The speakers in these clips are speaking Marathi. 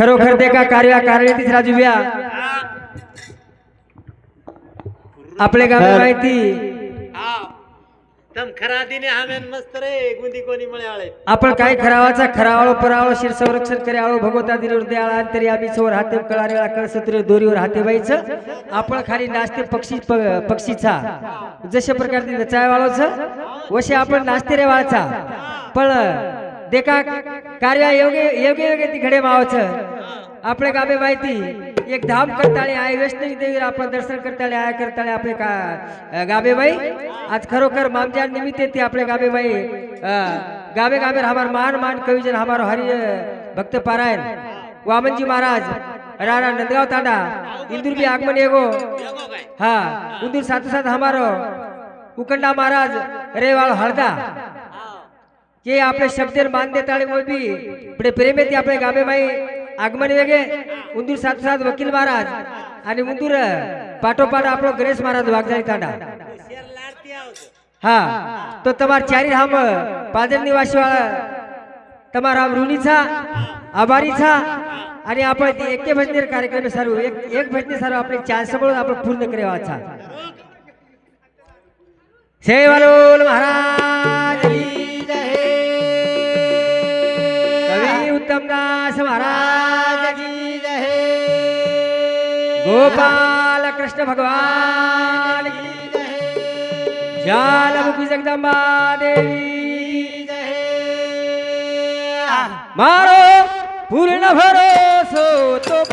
खरोखर ते का कार्य कार्य राजूव्या आपले गावे माहिती. हा आपण काय खरावाचा खरावाळो परावाळो शिर संरक्षण करे आळो भगवता दिलीवर दयाळा अंतरी आम्ही हाते कळारेळा कळसत्र दोरीवर हाते व्हायचं. आपण खाली नाचते पक्षी प- पक्षीचा. जशा प्रकारे नचाय वाळोच वशे आपण नाचते रे वाळचा. पण देखा कार्य योगे योगे योगे ती घडे मावाचं. आपले गावे माहिती एक धाम करताळे आहे वैष्णवी देवीला आपण दर्शन करताळे आय करताळे आपले का गाबेबाई आज खरोखर मामजा निमित्त ते आपले गाबेबाई गावे गावे हमार मान मान कविजन हमारो हरि भक्त पारायण. वामनजी महाराज राणा नंदगाव तांडा इंदुर भी आगमन एगो हा इंदुर साथो साथ हमारो. उकंडा महाराज रेवाळ हळदा. કે આપણે શબ્દેર માન દેતા હોય બી આપણે પ્રેમેથી આપણે ગામે ભાઈ આગમન વેગે ઉંદુર સાથ સાથ વકીલ મહારાજ અને ઉંદુર પાટોપાટ આપણો ગણેશ મહારાજ વાઘજારી તાંડા હા તો તમાર ચારી હામ પાદર નિવાસી વાળા તમારા આમ રૂની છા આભારી છા અને આપણે એકે ભજને કાર્યક્રમ સારું એક એક ભજને સારું આપણે ચાર સબળો આપણે પૂર્ણ કરેવા છા જય વાલોલ મહારાજ व्यास महाराज की जय। गोपाल कृष्ण भगवान की जय। ज्ञानमुखी जगदम्बा देवी जय। मारो पूर्ण भरोसो तो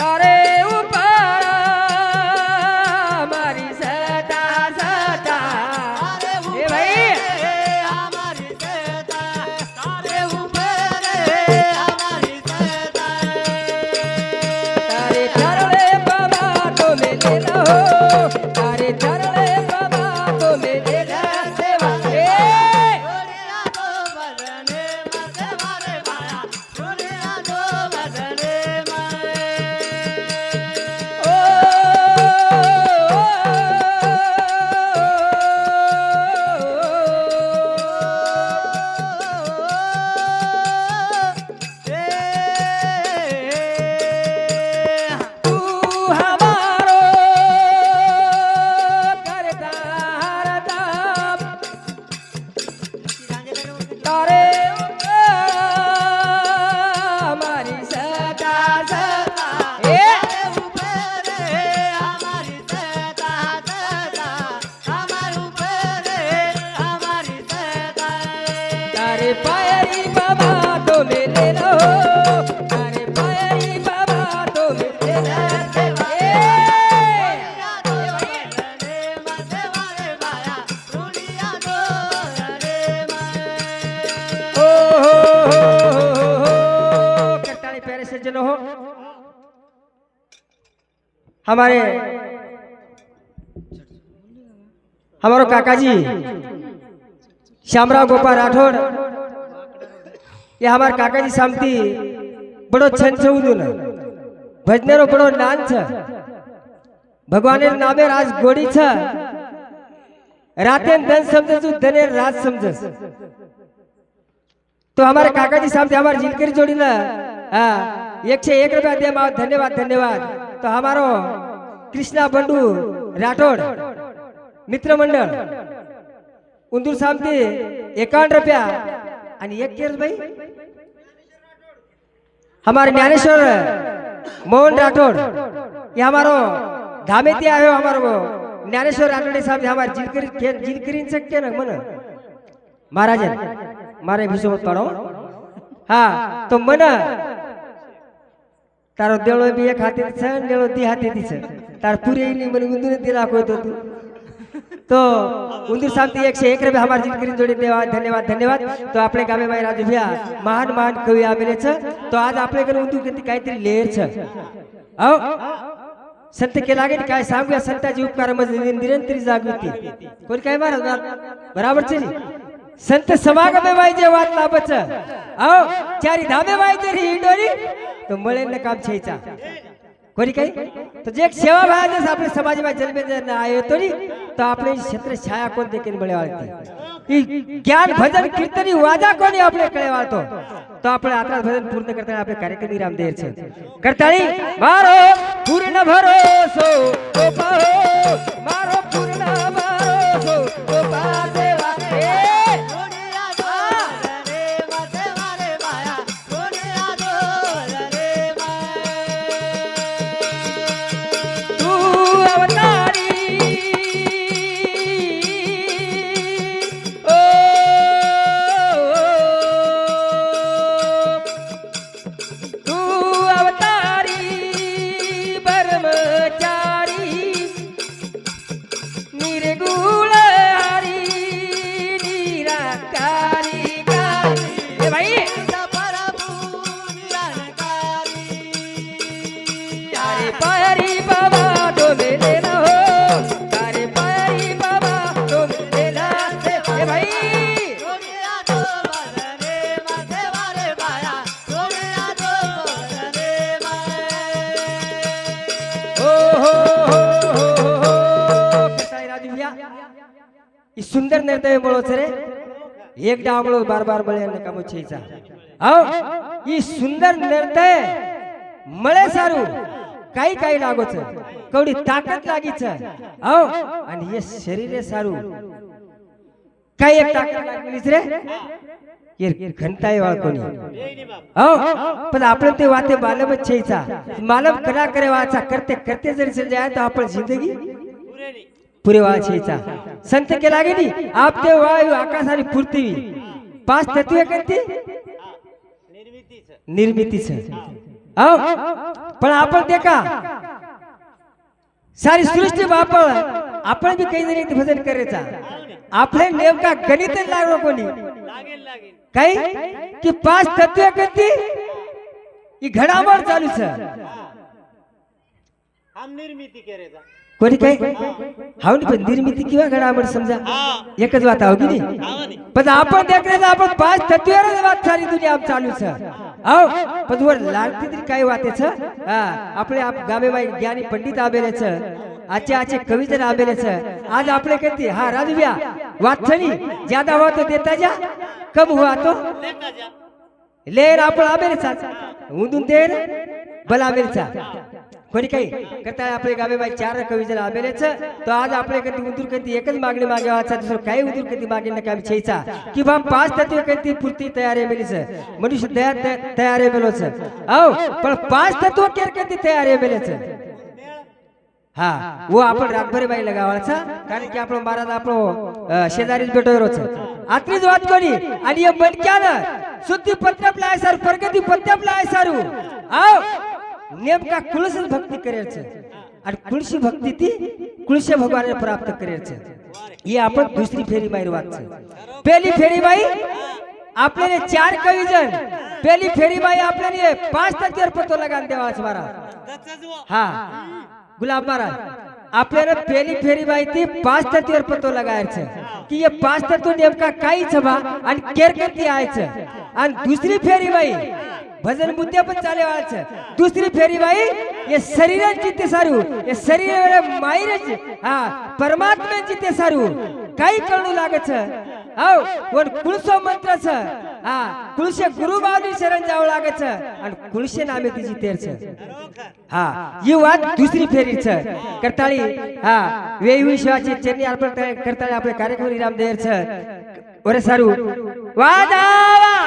Got it. सज्जनों हो हमारे हमारो काका जी श्यामराव गोपाल राठौड़ એ અમારા કાકાજી સામથી બડો છન છે ઉદુને ભજનેરો બડો નાન છે. ભગવાને નામે રાજ ગોડી છે. રાતે ધન સમજે છું ધને રાજ સમજે તો અમારા કાકાજી સામે અમારા જીલકરી જોડીને હા એક છે એક રૂપિયા દે મારો ધન્યવાદ ધન્યવાદ. તો અમારો કૃષ્ણા ભંડુ રાઠોડ મિત્ર મંડળ ઉંદુર સામથી એકાવન રૂપિયા અને એક કેર ભાઈ. हमारे ज्ञानेश्वर मोहन राठौड़ ये हमारो धामे ते आयो हमारो वो ज्ञानेश्वर राठौड़ साहब हमारे जिलकरी के जिलकरी सकते ना मन महाराज मारे विषय मत पड़ो हाँ तो मन તારો દેળો બી એક હાથે છે ને દેળો દી હાથેથી છે તાર પૂરે એની મને ઊંધું નથી રાખો તો તું તો ઉંદર શાંતિ એક છે, એક રે અમારી જિંદગીની જોડી. દેવા ધન્યવાદ ધન્યવાદ. તો આપણે ગામે ભાઈ રાજુ ભ્યા, મહાન મહાન કવિ આવેલે છે. તો આજ આપણે કરું ઉંદર કીધી કાંઈતરી લેર છે. આવ. સંત કે લાગે કાંઈ સાંભળ્યા, સંતાજી ઉપકાર મજ નિરંતરી જાગૃતિ. કોઈ કાંઈ મારા બરાબર છે ને? સંત સમાગમે વાઈજે વાત લાભ છે. આવ. ચારી ધામે વાઈજે રી ડોરી તો મળે ને કામ છે ચા. કોરી કઈ? તો જે સેવા ભાવ છે, આપણે સમાજમાં જન્મે આવ્યો તો ની તો આપણે ક્ષેત્ર છાયા કોણ દેખીને મળે વાળતી ઈ જ્ઞાન, ભજન, કીર્તની વાજા કોની આપણે કળે વાળતો તો આપણે આત્રા ભજન પૂર્ણ કરતા આપણે કાર્યક્રમ વિરામ દેર છે કરતાળી મારો પૂર્ણ ભરોસો મારો ಈ ಸುಂದರ ನಿರ್ದಯ ಬಳೋಚರೆ एक डाव बळो बार बार बळे ने कामो छेचा आओ ई सुंदर निर्दय मळे सारू काही काही लागोच कवडी लागी लागीच आओ आणि शरीर शरीरे सारू काय एक ताकद लागलीच रे घंटाई वाळ कोणी हो पण आपण ते वाते मालमच छेचा मालम कला करे वाचा करते करते जरी जाय तर आपण जिंदगी पुरे संत के लागे नी आप ते वायु आकाश आणि पृथ्वी पाच तत्वे करते निर्मिती हो पण आपण ते का? सारी सृष्टी बापळ. आपण बी काही जरी भजन करायचा. आपले नेमका गणित लागलो कोणी. काही? की पाच तत्वे करते ही घडामोड चालू सर निर्मिती करायचा कोणी काय? हाव नाही पण निर्मिती किंवा घडामोड समजा. एकच वात हो की नाही पण आपण देखण्याचं आपण पाच तत्वेवर वाद सारी दुनिया आप चालू छ आहो पण वर लागते तरी काय वातेच हा आपले आप गावेबाई ज्ञानी पंडित आबेलेच आचे आचे कवी जर आबेलेच आज आपले कहते हा राजव्या वाचणी ज्यादा हुआ तो देता जा. कम हुआ तो. लेर आपण आबेलेचा उंदून देर बला आबेलेचा कोणी काही करता आपले गावेबाई चार कवी जर आबेलेच तर आज आपले कधी उदूर कधी एकच मागणी मागे वाचा दुसरं काही उदूर कधी मागे नका विषयीचा किंवा पाच तत्व कधी पुरती तयार आहे मेलीच? मनुष्य तयार तयार आहे मेलोच. औ पण पाच तत्व केर कधी तयार आहे मेलेच हा वो आपण रातभरे बाई लगावायचा कारण की आपण महाराज आपण शेजारीच भेटवर आत्रीच वाद कोणी? आणि या बनक्यानं शुद्धी पत्रपला आहे सर प्रगती आपला आहे सारू आओ नेमका भक्ति भक्ती छे आणि कुळशी भक्ती ती कुळशे भगवानला प्राप्त करे छे ये आपण दुसरी फेरी बाई वागचं पहिली फेरी बाई आपल्याने चार कवी जण. पहिली फेरी बाई आपल्याने पाच टक्के पतो लगाल देवाच मारा हा. गुलाब महाराज आपल्याला पेली फेरी माहिती पाच तत्वर पतो लागायचं की ये पाच तत्व नेमका काही सभा आणि केरकती यायचं आणि दुसरी फेरी बाई भजन मुद्द्या पण चाले वाच दुसरी फेरी बाई हे शरीराची ते सारू. हे शरीर मायरच. हा परमात्म्याची ते सारू. काही कळू लागच हो पण कुळसो मंत्रच. हा कुळशे गुरु बाबी शरण जावं लागच आणि कुळशे नामे तिची तेरच. हा ही वाद दुसरी फेरीच. करताळी हा वेवी शिवाची चरणी अर्पण करताळी आपले कार्यक्रम इराम देरच ओरे सारू. वादावा